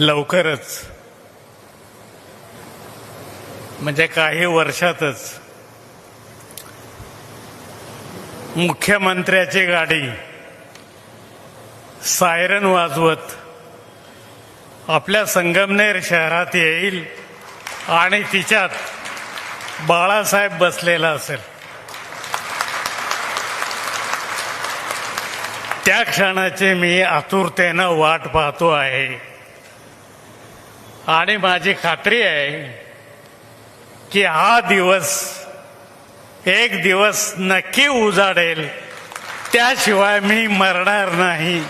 लवकरच. म्हणजे काही वर्षातच. मुख्यमंत्र्याची गाडी. सायरन वाजवत. आपल्या संगमनेर शहरात येईल आणि तिच्यात बाळासाहेब बसलेला असेल. त्या क्षणाची मी आतुरतेनं वाट पाहतो आहे. आणि माझी खात्री आहे की हा दिवस एक दिवस नक्की उजाडेल. त्याशिवाय मी मरणार नाही.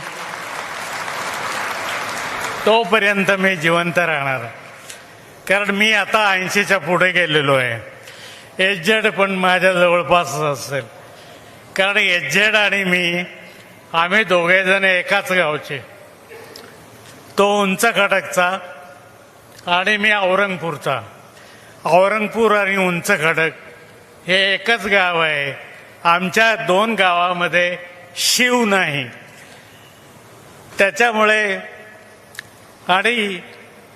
तोपर्यंत मी जिवंत राहणार. कारण मी आता ऐंशीच्या पुढे गेलेलो आहे. एजेड पण माझ्या जवळपास असेल. कारण एजेड आणि मी आम्ही दोघे जण एकाच गावचे. तो उंच खडकचा आणि मी औरंगपूरचा. औरंगपूर आणि उंच खडक हे एकच गाव आहे. आमच्या दोन गावामध्ये शिव नाही. त्याच्यामुळे आणि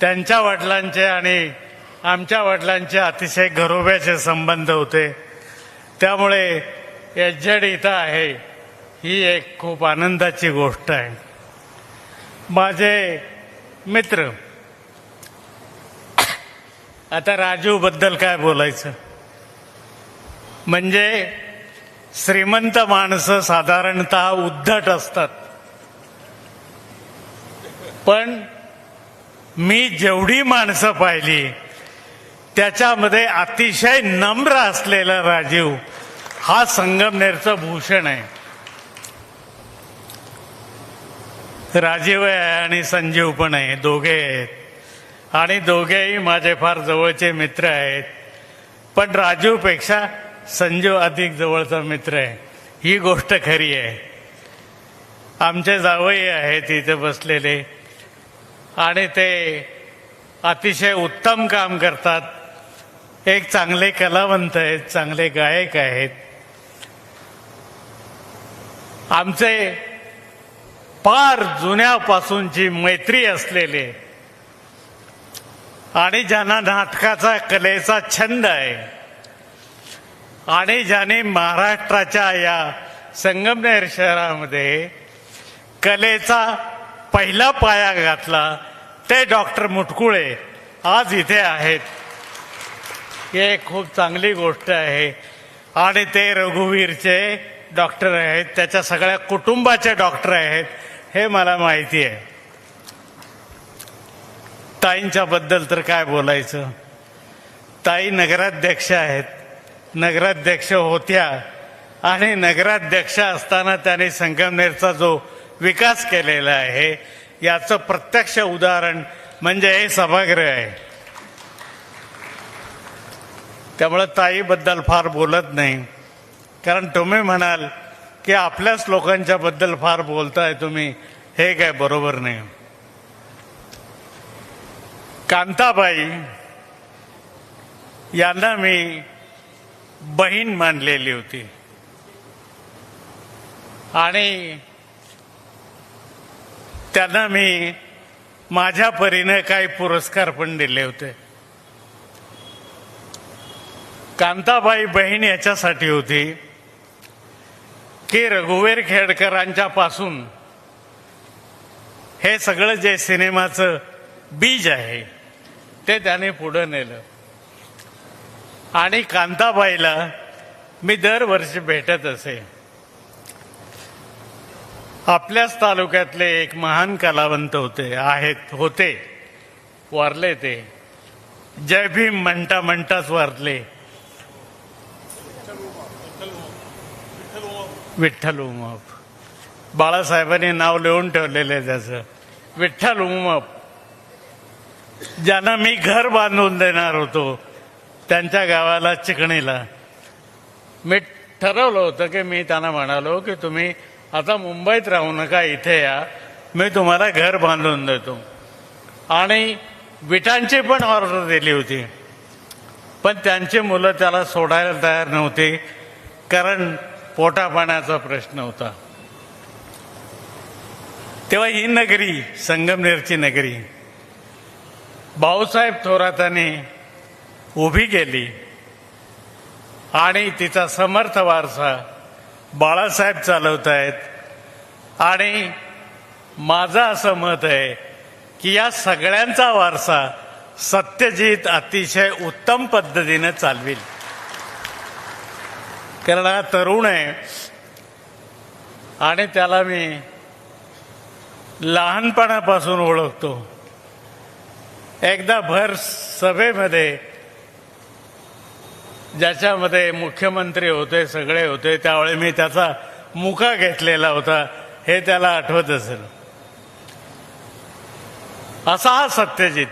त्यांच्या वडिलांचे आणि आमच्या वडिलांचे अतिशय घरोब्याचे संबंध होते. त्यामुळे एजेड इथं आहे ही एक खूप आनंदाची गोष्ट आहे. माझे मित्र आता राजू बद्दल काय बोलायचं? म्हणजे श्रीमंत माणसं साधारणतः उद्धट असतात. पण मी जेवढी माणसं पाहिली त्याच्यामध्ये अतिशय नम्र असलेला राजीव हा संगमनेरचं भूषण आहे. राजीव आहे आणि संजीव पण आहे दोघे आहेत. आणि दोघेही माझे फार जवळचे मित्र आहेत. पण राजूपेक्षा संजीव अधिक जवळचा मित्र आहे. ही गोष्ट खरी आहे. आमचे जावई आहेत इथे बसलेले. आणि ते अतिशय उत्तम काम करतात. एक चांगले कलावंत आहेत चांगले गायक आहेत. आमचे फार जुन्यापासूनची मैत्री असलेले आणि ज्यांना नाटकाचा कलेचा छंद आहे. आणि ज्याने महाराष्ट्राच्या या संगमनेर शहरामध्ये कलेचा पहिला पाया घातला ते डॉक्टर मुटकुळे आज इथे आहेत. हे एक खूप चांगली गोष्ट आहे. आणि ते रघुवीरचे डॉक्टर आहेत त्याच्या सगळ्या कुटुंबाचे डॉक्टर आहेत हे मला माहिती आहे. ताईंच्या बद्दल तर काय बोलायचं? ताई नगराध्यक्ष आहेत. नगराध्यक्ष होत्या आणि नगराध्यक्ष असताना त्याने संगमनेरचा जो विकास केलेला आहे याचं प्रत्यक्ष उदाहरण म्हणजे हे सभागृह आहे. त्यामुळं ताईबद्दल फार बोलत नाही. कारण तुम्ही म्हणाल की आपल्याच लोकांच्या बद्दल फार बोलताय तुम्ही हे काय बरोबर नाही. कांताबाई यांना मी बहीण मानलेली होती. आणि त्यांना मी माझ्या परीने काही पुरस्कार पण दिले होते. कांताबाई बहीण याच्यासाठी होती की रघुवीर खेडकरांच्या पासून हे सगळं जे सिनेमाचं बीज आहे ते त्याने पुढं नेलं. आणि कांताबाईला मी दरवर्षी भेटत असे. आपल्याच तालुक्यातले एक महान कलावंत होते आहेत होते वारले ते. जय भीम म्हणता म्हणताच वारले. विठ्ठल उमप. बाळासाहेबांनी नाव लिहून ठेवलेलं आहे त्याचं. विठ्ठल उमप. ज्यांना मी घर बांधून देणार होतो त्यांच्या गावाला चिकणीला. मी ठरवलं होतं की मी त्यांना म्हणालो की तुम्ही आता मुंबईत राहू नका इथे या. मी तुम्हाला घर बांधून देतो. आणि विटांची पण ऑर्डर दिली होती. पण त्यांची मुलं त्याला सोडायला तयार नव्हती कारण पोटापाण्याचा प्रश्न होता. तेव्हा ही नगरी संगमनेरची नगरी भाऊसाहेब थोरातांनी उभी केली आणि तिचा समर्थ वारसा बाळासाहेब चालवत आहेत आणि माझं असं मत आहे की या सगळ्यांचा वारसा सत्यजित अतिशय उत्तम पद्धतीने चालविल. कारण हा तरुण आहे आणि त्याला मी लहानपणापासून ओळखतो. एकदा भर सभेमध्ये ज्याच्यामध्ये मुख्यमंत्री होते सगळे होते त्यावेळी मी त्याचा मुका घेतलेला होता हे त्याला आठवत असेल. असा हा सत्यजित.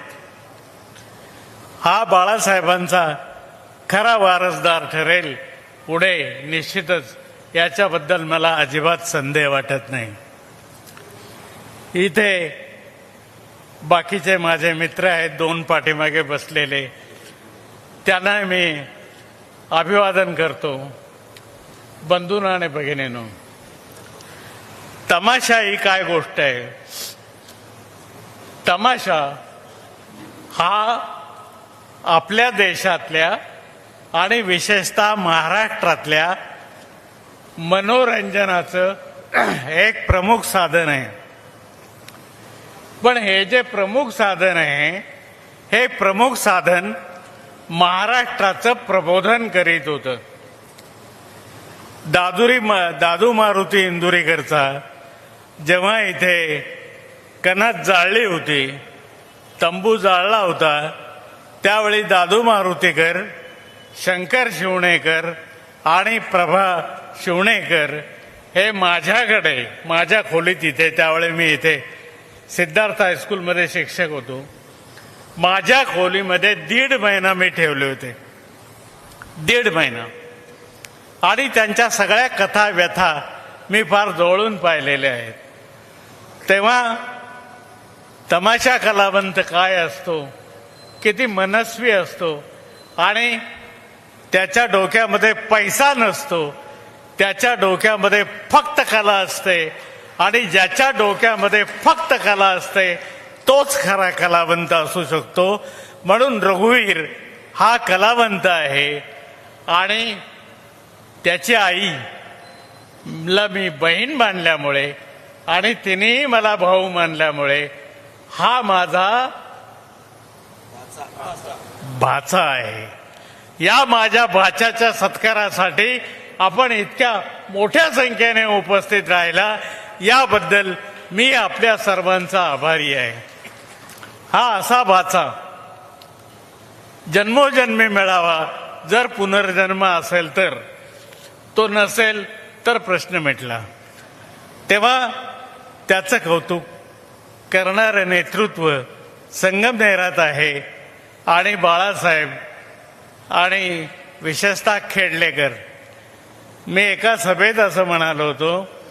हा बाळासाहेबांचा खरा वारसदार ठरेल पुढे निश्चितच याच्याबद्दल मला अजिबात संदेह वाटत नाही. इथे बाकीचे माझे मित्र आहेत दोन पाठीमागे बसलेले. त्यांना मी अभिवादन करतो. बंधून आणि भगिनीनो तमाशा ही काय गोष्ट आहे? तमाशा हा आपल्या देशातल्या आणि विशेषतः महाराष्ट्रातल्या मनोरंजनाचं एक प्रमुख साधन आहे. पण हे जे प्रमुख साधन आहे हे प्रमुख साधन महाराष्ट्राचं प्रबोधन करीत होतं. दादुरी मा दादू मारुती इंदुरीकरचा जेव्हा इथे कणात जाळली होती तंबू जाळला होता त्यावेळी दादू मारुतीकर शंकर शिवणेकर आणि प्रभा शिवणेकर हे माझ्याकडे माझ्या खोलीत इथे त्यावेळी मी इथे सिद्धार्थ हायस्कूलमध्ये शिक्षक होतो. माझ्या खोलीमध्ये दीड महिना मी ठेवले होते. दीड महिना. आणि त्यांच्या सगळ्या कथा व्यथा मी फार जवळून पाहिलेल्या आहेत. तेव्हा तमाशा कलावंत काय असतो? किती मनस्वी असतो? आणि त्याच्या डोक्यामध्ये पैसा नसतो. त्याच्या डोक्यामध्ये फक्त कला असते. आणि ज्याच्या डोक्यामध्ये फक्त कला असते तोच खरा कलावंत असू शकतो. म्हणून रघुवीर हा कलावंत आहे. आणि त्याची आई ला मी बहीण मानल्यामुळे आणि तिनेही मला भाऊ मानल्यामुळे हा माझा भाचा आहे. या माझ्या भाच्याच्या सत्कारासाठी आपण इतक्या मोठ्या संख्येने उपस्थित राहिला. याबद्दल मी आपल्या सर्वांचा आभारी आहे. हा असा भाचा जन्मोजन्मी मिळावा जर पुनर्जन्म असेल तर तो नसेल तर प्रश्न मिटला. तेव्हा त्याचं कौतुक करणारं नेतृत्व संगमनेरात आहे आणि बाळासाहेब आणि विशेषतः खेडलेकर. मी एका सभेत असं म्हणालो होतो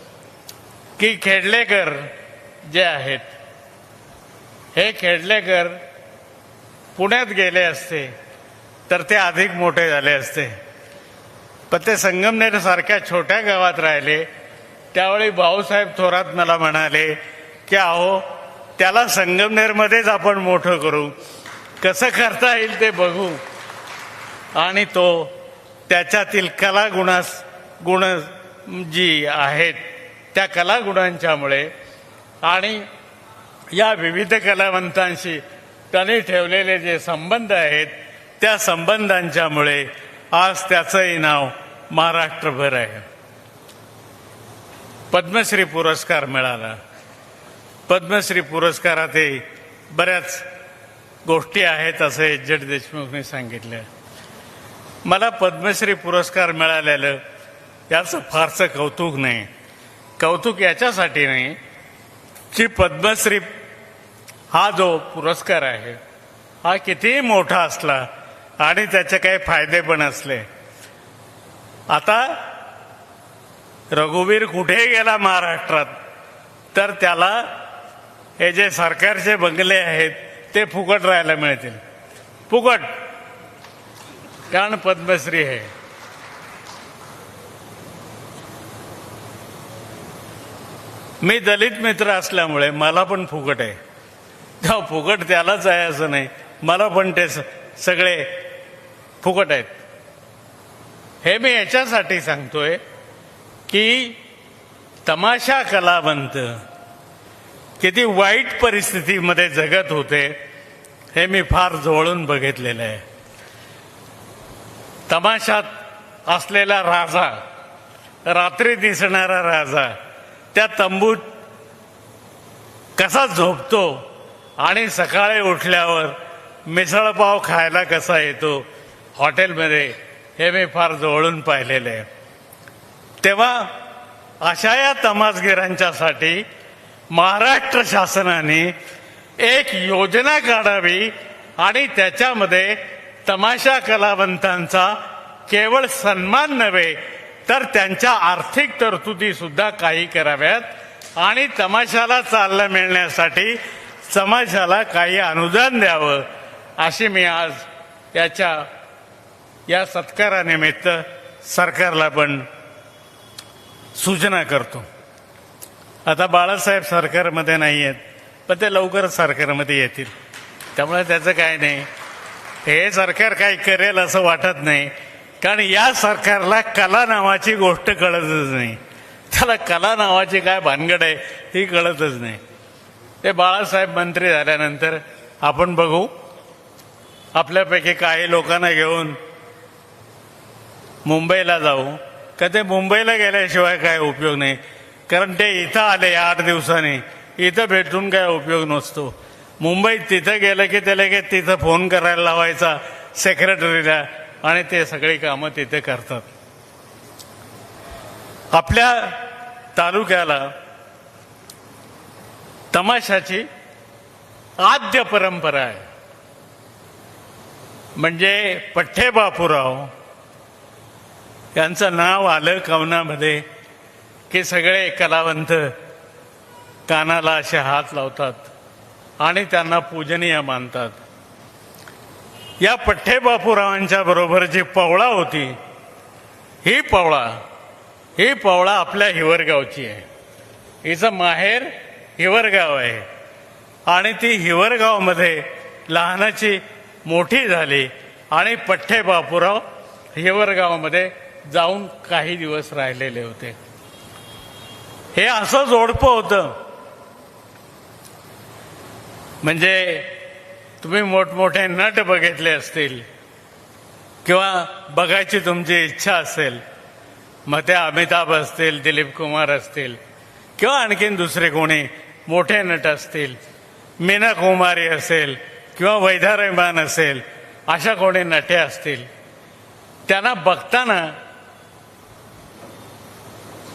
की खेडलेकर जे आहेत हे खेडलेकर पुण्यात गेले असते तर ते अधिक मोठे झाले असते. पण ते संगमनेर सारख्या छोट्या गावात राहिले. त्यावेळी भाऊसाहेब थोरात मला म्हणाले की अहो त्याला संगमनेरमध्येच आपण मोठं करू. कसं करता येईल ते बघू. आणि तो त्याच्यातील कलागुणास गुण जी आहेत. त्या कलागुणांच्यामुळे आणि या विविध कलावंतांशी त्यांनी ठेवलेले जे संबंध आहेत त्या संबंधांच्यामुळे आज त्याचंही नाव महाराष्ट्रभर आहे. पद्मश्री पुरस्कार मिळाला. पद्मश्री पुरस्कारातही बऱ्याच गोष्टी आहेत असं एजड देशमुखने सांगितलं. मला पद्मश्री पुरस्कार मिळालेलं याचं फारसं कौतुक नाही. कौतुक याच्यासाठी नाही की पद्मश्री हा जो पुरस्कार आहे हा कितीही मोठा असला आणि त्याचे काही फायदे पण असले. आता रघुवीर कुठे गेला महाराष्ट्रात तर त्याला हे जे सरकारचे बंगले आहेत ते फुकट राहायला मिळतील. फुकट. कारण पद्मश्री आहे मी दलित मित्र असल्यामुळे मला पण फुकट आहे. तेव्हा फुकट त्यालाच आहे असं नाही? मला पण ते स- सगळे फुकट आहेत. हे मी याच्यासाठी सांगतोय की तमाशा कलावंत किती वाईट परिस्थितीमध्ये जगत होते हे मी फार जवळून बघितलेलं आहे. तमाशात असलेला राजा रात्री दिसणारा राजा त्या तंबूत कसा झोपतो आणि सकाळी उठल्यावर मिसळपाव खायला कसा येतो? हॉटेलमध्ये हे मी फार जवळून पाहिलेले आहे. तेव्हा अशा या तमासगिरांच्यासाठी महाराष्ट्र शासनाने एक योजना काढावी आणि त्याच्यामध्ये तमाशा कलावंतांचा केवळ सन्मान नव्हे तर त्यांच्या आर्थिक तरतुदी सुद्धा काही कराव्यात. आणि तमाशाला चालना मिळण्यासाठी समाजाला काही अनुदान द्यावं अशी मी आज याच्या या सत्कारानिमित्त सरकारला पण सूचना करतो. आता बाळासाहेब सरकारमध्ये नाही आहेत पण ते लवकरच सरकारमध्ये येतील. त्यामुळे त्याचं काय नाही. हे सरकार काही करेल असं वाटत नाही. कारण या सरकारला कला नावाची गोष्ट कळतच नाही. त्याला कला नावाची काय भानगड आहे ही कळतच नाही. ते बाळासाहेब मंत्री झाल्यानंतर आपण बघू आपल्यापैकी काही लोकांना घेऊन मुंबईला जाऊ. का ते मुंबईला गेल्याशिवाय काय उपयोग नाही. कारण ते इथं आले आठ दिवसांनी. इथं भेटून काय उपयोग नसतो. मुंबईत तिथं गेलं की त्याला की तिथं फोन करायला लावायचा सेक्रेटरीला आणि ते सगळी कामं तिथे करतात. आपल्या तालुक्याला तमाशाची आद्य परंपरा आहे. म्हणजे पठ्ठे बापूराव यांचं नाव आलं कवनामध्ये की सगळे कलावंत कानाला असे हात लावतात आणि त्यांना पूजनीय मानतात. या पठ्ठे बापूरावांच्या बरोबर जी पवळा होती ही पवळा ही पवळा आपल्या हिवरगावची आहे. हिचं माहेर हिवरगाव आहे. आणि ती हिवरगावमध्ये लहानाची मोठी झाली आणि पठ्ठे बापूराव हिवरगावमध्ये जाऊन काही दिवस राहिलेले होते. हे असं जोडपं होतं. म्हणजे तुम्ही मोठमोठे नट बघितले असतील किंवा बघायची तुमची इच्छा असेल मग ते अमिताभ असतील दिलीप कुमार असतील किंवा आणखीन दुसरे कोणी मोठे नट असतील मीना कुमारी असेल किंवा वैधा रहमान असेल अशा कोणी नटे असतील त्यांना बघताना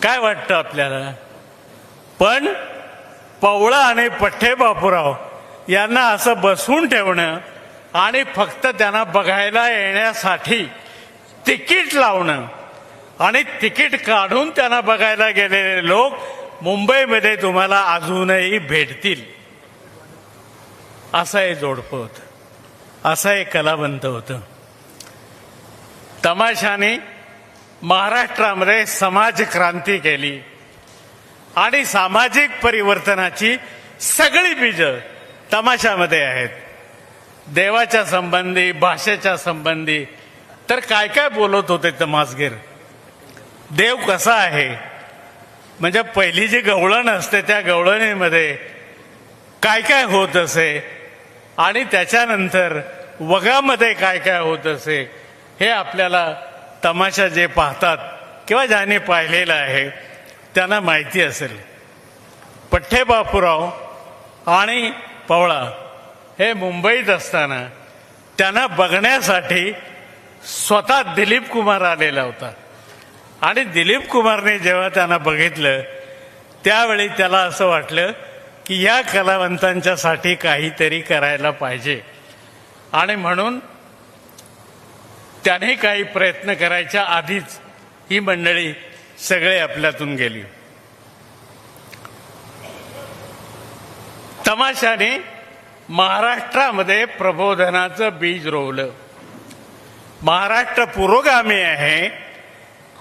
काय वाटतं आपल्याला? पण पवळा आणि पठ्ठे बापूराव यांना असं बसवून ठेवणं आणि फक्त त्यांना बघायला येण्यासाठी तिकीट लावणं आणि तिकीट काढून त्यांना बघायला गेलेले लोक मुंबईमध्ये तुम्हाला अजूनही भेटतील. असं हे जोडपं होतं. असं हे कलावंत होतं. तमाशाने महाराष्ट्रामध्ये समाज क्रांती केली आणि सामाजिक परिवर्तनाची सगळी बीजं तमाशामध्ये आहेत. देवाच्या संबंधी भाषेच्या संबंधी. तर काय काय बोलत होते तमासगीर देव कसा आहे? म्हणजे पहिली जी गवळण असते त्या गवळणीमध्ये काय काय होत असे? आणि त्याच्यानंतर वगामध्ये काय काय होत असे? हे आपल्याला तमाशा जे पाहतात किंवा ज्याने पाहिलेलं आहे त्यांना माहिती असेल. पठ्ठे बापूराव आणि पवळा. हे मुंबईत असताना त्यांना बघण्यासाठी स्वतः दिलीप कुमार आलेला होता. आणि दिलीप कुमारने जेव्हा त्यांना बघितलं त्यावेळी त्याला असं वाटलं की या कलावंतांच्यासाठी काहीतरी करायला पाहिजे. आणि म्हणून त्याने काही प्रयत्न करायच्या आधीच ही मंडळी सगळे आपल्यातून गेली. तमाशाने महाराष्ट्रामध्ये प्रबोधनाचं बीज रोवलं. महाराष्ट्र पुरोगामी आहे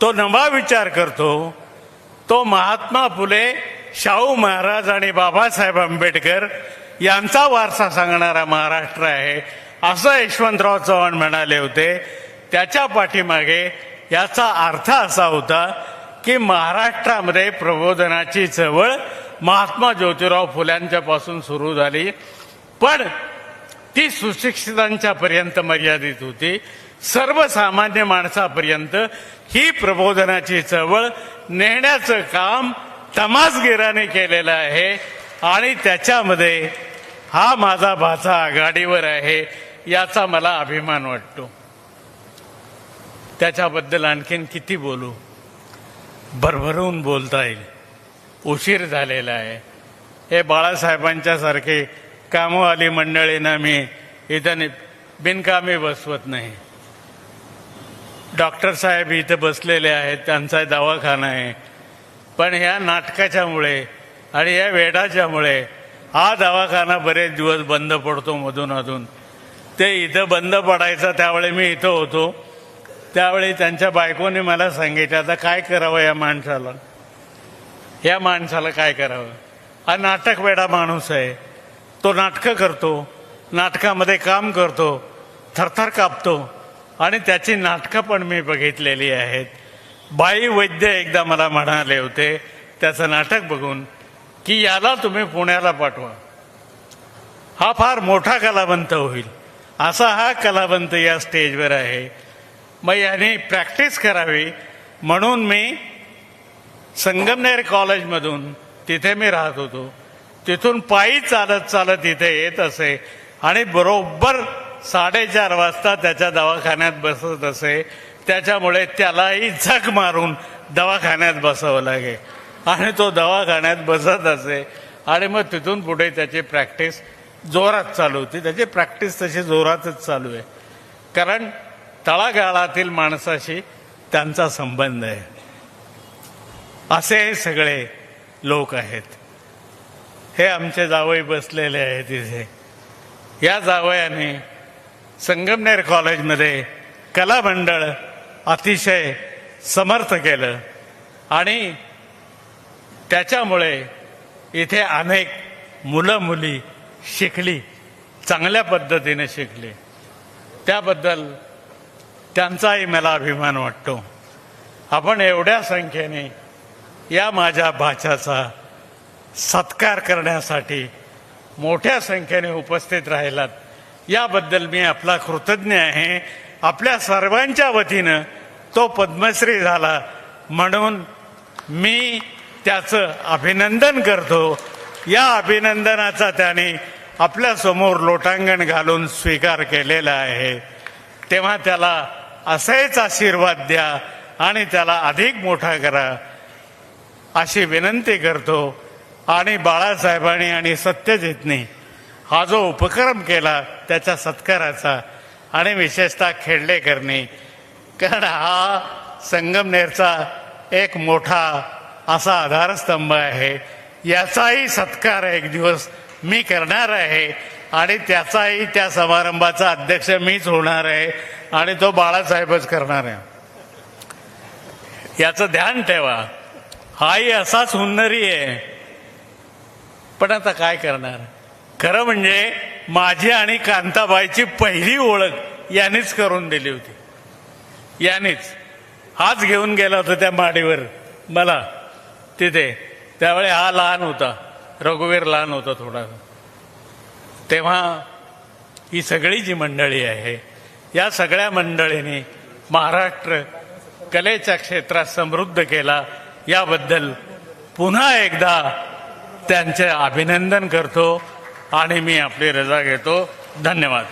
तो नवा विचार करतो. तो महात्मा फुले शाहू महाराज आणि बाबासाहेब आंबेडकर यांचा वारसा सांगणारा महाराष्ट्र आहे असं यशवंतराव चव्हाण म्हणाले होते. त्याच्या पाठीमागे याचा अर्थ असा होता की महाराष्ट्रामध्ये प्रबोधनाची चळवळ महात्मा ज्योतिराव फुल्यांच्या पासून सुरू झाली. पण ती सुशिक्षितांच्या पर्यंत मर्यादित होती. सर्वसामान्य माणसापर्यंत ही प्रबोधनाची चळवळ नेण्याचं काम तमासगिराने केलेलं आहे. आणि त्याच्यामध्ये हा माझा भाचा आघाडीवर आहे याचा मला अभिमान वाटतो. त्याच्याबद्दल आणखीन किती बोलू? भरभरून बोलता येईल. उशीर झालेला आहे. हे बाळासाहेबांच्या सारखे कामवाली मंडळींना मी इथं नि- बिनकामी बसवत नाही. डॉक्टर साहेब इथं बसलेले आहेत त्यांचा दवाखाना आहे. पण ह्या नाटकाच्यामुळे आणि या वेडाच्यामुळे हा दवाखाना बरेच दिवस बंद पडतो मधून अधून. ते इथं बंद पडायचं त्यावेळी मी इथं होतो. त्यावेळी त्यांच्या बायकोने मला सांगितलं आता काय करावं या माणसाला? या माणसाला काय करावं? हा नाटक वेडा माणूस आहे. तो नाटकं करतो नाटकामध्ये काम करतो थरथर कापतो आणि त्याची नाटकं पण मी बघितलेली आहेत. बाई वैद्य एकदा मला म्हणाले होते त्याचं नाटक बघून की याला तुम्ही पुण्याला पाठवा. हा फार मोठा कलावंत होईल. असा हा कलावंत या स्टेजवर आहे. मग याने प्रॅक्टिस करावी म्हणून मी संगमनेर कॉलेजमधून तिथे मी राहत होतो. तिथून पायी चालत चालत इथे येत असे आणि बरोबर साडेचार वाजता त्याच्या दवाखान्यात बसत असे. त्याच्यामुळे त्यालाही झक मारून दवाखान्यात बसावं लागे. आणि तो दवाखान्यात बसत असे. आणि मग तिथून पुढे त्याची प्रॅक्टिस जोरात चालू होती. त्याची प्रॅक्टिस तशी जोरातच चालू आहे. कारण तळागाळातील माणसाशी त्यांचा संबंध आहे. असे हे सगळे लोक आहेत. हे आमचे जावई बसलेले आहेत इथे. या जावयाने संगमनेर कॉलेजमध्ये कला मंडळ अतिशय समर्थ केलं आणि त्याच्यामुळे इथे अनेक मुलं मुली शिकली चांगल्या पद्धतीने शिकली. त्याबद्दल त्यांचाही मला अभिमान वाटतो. आपण एवढ्या संख्येने या माझ्या भाच्याचा सत्कार करण्यासाठी मोठ्या संख्येने उपस्थित राहिलात. याबद्दल मी आपला कृतज्ञ आहे. आपल्या सर्वांच्या वतीनं तो पद्मश्री झाला म्हणून मी त्याचं अभिनंदन करतो. या अभिनंदनाचा त्याने आपल्यासमोर लोटांगण घालून स्वीकार केलेला आहे. तेव्हा त्याला असेच आशीर्वाद द्या आणि त्याला अधिक मोठा करा. अशी विनंती करतो आणि बाळासाहेबांनी आणि सत्यजितनी हा जो उपक्रम केला त्याच्या सत्काराचा आणि विशेषतः खेडलेकरनी कारण हा संगमनेरचा एक मोठा असा आधारस्तंभ आहे. याचाही सत्कार एक दिवस मी करणार आहे आणि त्याचाही त्या समारंभाचा अध्यक्ष मीच होणार आहे आणि तो बाळासाहेबच करणार आहे. याचं ध्यान ठेवा. हाही असाच हुन्नरी आहे. पण आता काय करणार? खरं म्हणजे माझी आणि कांताबाईची पहिली ओळख यानेच करून दिली होती. यानेच. हाच घेऊन गेला होता त्या माडीवर. मला तिथे. त्यावेळी हा लहान होता. रघुवीर लहान होता थोडासा तेव्हा ही सगळी जी मंडळी आहे या सगळ्या मंडळींनी महाराष्ट्र कलेच्या क्षेत्रात समृद्ध केला. याबद्दल पुन्हा एकदा त्यांचे अभिनंदन करतो आणि मी आपली रजा घेतो. धन्यवाद.